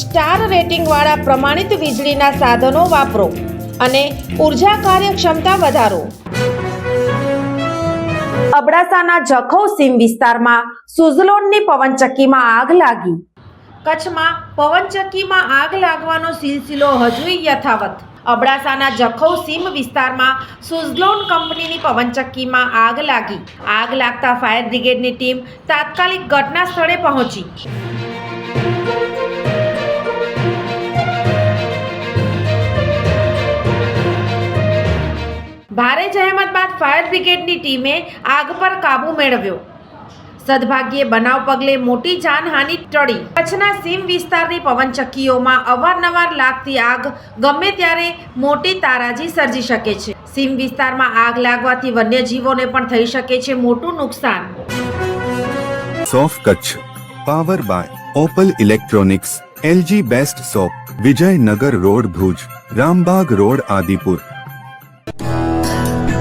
Star રેટિંગવાળા પ્રમાણિત વીજળીના સાધનો વાપરો અને ઊર્જા કાર્યક્ષમતા વધારો. અબડાસાના જખૌ સીમ વિસ્તારમાં સુઝલોનની પવનચક્કીમાં આગ લાગી. કચ્છમાં પવનચક્કીમાં આગ લાગવાનો સિલસિલો હજુય યથાવત. અબડાસાના જખૌ સીમ વિસ્તારમાં સુઝલોન કંપનીની પવનચક્કીમાં આગ લાગી. આગ લાગતા ફાયર બ્રિગેડની ટીમ તાત્કાલિક ઘટના સ્થળે પહોંચી. ભારે જહેમત બાદ ફાયર બ્રિગેડની ટીમે આગ પર કાબૂ મેળવ્યો. સદભાગ્યે બનાવ પગલે મોટી જાનહાનિ ટળી. કચ્છના સીમ વિસ્તારની પવનચક્કીઓમાં અવારનવાર લાગતી આગ ગમે ત્યારે મોટી તારાજી સર્જી શકે છે. સીમ વિસ્તારમાં આગ લાગવાથી વન્યજીવોને પણ થઈ શકે છે મોટું નુકસાન. સોફ Kutch, power by Opal electronics, LG best shop Vijaynagar road Bhuj, Rambag road Adipur.